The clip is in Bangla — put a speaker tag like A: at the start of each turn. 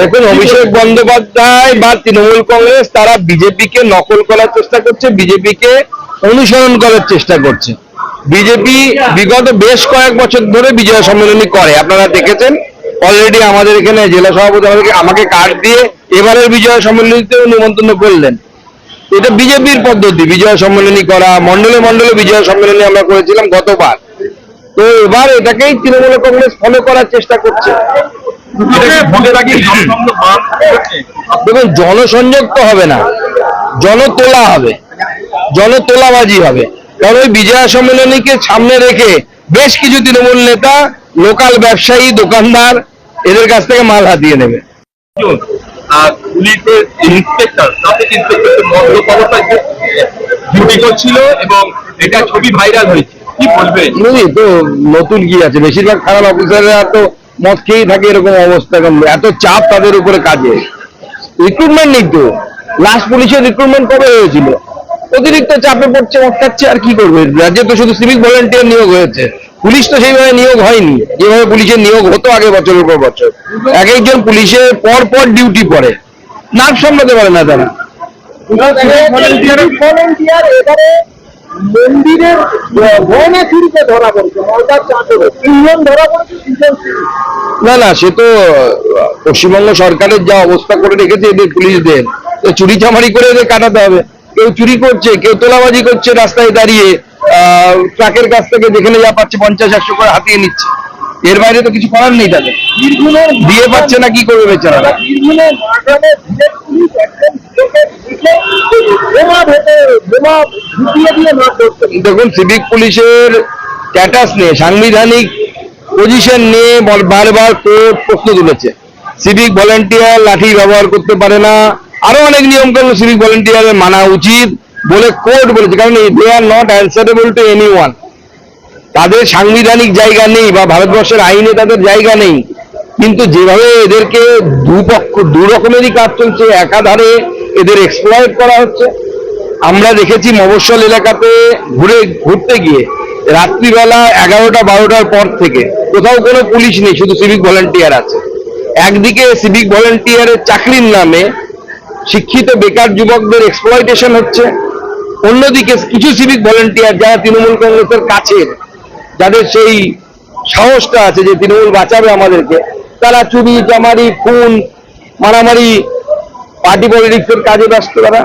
A: দেখুন, অভিষেক বন্দ্যোপাধ্যায় বা তৃণমূল কংগ্রেস, তারা বিজেপিকে নকল করার চেষ্টা করছে, বিজেপিকে অনুসরণ করার চেষ্টা করছে। বিজেপি বিগত বেশ কয়েক বছর ধরে বিজয় সম্মেলনী করে, আপনারা দেখেছেন? অলরেডি আমাদের এখানে জেলা সভাপতি আমাদেরকে আমাকে কার্ড দিয়ে এবারের বিজয় সম্মেলনীতে নিমন্ত্রণ করলেন। এটা বিজেপির পদ্ধতি বিজয় সম্মেলনী করা মন্ডলে মন্ডলে বিজয় সম্মেলনী আমরা করেছিলাম গতবার। তো এবার এটাকেই তৃণমূল কংগ্রেস ফলো করার চেষ্টা করছে। দেখুন জনসংযোগ তো হবে না জনতোলা হবে জনতোলাবাজি হবে। কারণ ওই বিজয়া সম্মেলনীকে সামনে রেখে বেশ কিছু তৃণমূল নেতা লোকাল ব্যবসায়ী দোকানদার এদের কাছ থেকে মাল হাতিয়ে নেবে।
B: একজন, পুলিশের ইন্সপেক্টর ট্রাফিক ইন্সপেক্টর মদ্যপ অবস্থায় ডিউটি করছিল এবং এটা ছবি ভাইরাল হয়েছে। কি
A: বুঝলি তো নতুন কি আছে? বেশিরভাগ খারাপ অফিসাররা তো মদ খেয়েই থাকে এরকম অবস্থা। এত চাপ তাদের উপরে কাজে। রিক্রুটমেন্ট নেই তো লাস্ট পুলিশের রিক্রুটমেন্ট কবে হয়েছিল? অতিরিক্ত চাপে পড়ছে খাচ্ছে আর কি করবে? রাজ্যে তো শুধু সিভিক ভলেন্টিয়ার নিয়োগ হয়েছে। পুলিশ তো সেইভাবে নিয়োগ হয়নি। যেভাবে পুলিশের নিয়োগ হতো আগে বছরের পর বছর। এক একজন পুলিশের পর পর ডিউটি পড়ে। নাক সামলাতে পারে না তারা।
C: মন্দিরের বনে ফিরিতে ধরা পড়েছে মালদার চাঁদরে। তিনজন ধরা পড়েছে তিনজন
A: না না সে তো পশ্চিমবঙ্গ সরকারের যা অবস্থা করে রেখেছে এদের পুলিশদের চুরি চামারি করে এদের কাটাতে হবে। কেউ চুরি করছে, কেউ তোলাবাজি করছে রাস্তায় দাঁড়িয়ে ট্রাকের কাছ থেকে যেখানে যা পাচ্ছে পঞ্চাশ, একশো করে হাতিয়ে নিচ্ছে। এর বাইরে তো কিছু করার নেই তাদের। দিয়ে পাচ্ছে না, কি করবে বেচারা দেখুন সিভিক পুলিশের স্ট্যাটাস নিয়ে, সাংবিধানিক পজিশন নিয়ে বারবার কোর্ট প্রশ্ন তুলেছে। সিভিক ভলেন্টিয়ার লাঠি ব্যবহার করতে পারে না আরও অনেক নিয়ম কানুন সিভিক ভলেন্টিয়ারের মানা উচিত বলে কোর্ট বলেছে, কারণ they are not answerable to any one তাদের সাংবিধানিক জায়গা নেই বা ভারতবর্ষের আইনে তাদের জায়গা নেই। কিন্তু যেভাবে এদেরকে দুপক্ষ, দু রকমেরই কাজ চলছে, একাধারে এদের এক্সপ্লয়েট করা হচ্ছে। আমরা দেখেছি মফস্বল এলাকাতে ঘুরে, ঘুরতে গিয়ে রাত্রিবেলা এগারোটা, বারোটার পর থেকে কোথাও কোনো পুলিশ নেই, শুধু সিভিক ভলেন্টিয়ার আছে। একদিকে সিভিক ভলেন্টিয়ারের চাকরির নামে শিক্ষিত বেকার যুবকদের এক্সপ্লয়টেশন হচ্ছে। অন্যদিকে কিছু সিভিক ভলেন্টিয়ার যারা তৃণমূল কংগ্রেসের কাছে যাদের সেই সাহসটা আছে যে তৃণমূল বাঁচাবে আমাদেরকে, তারা চুরি, জামারি, খুন, মারামারি পার্টি পলিটিক্সের কাজে ব্যস্ত তারা।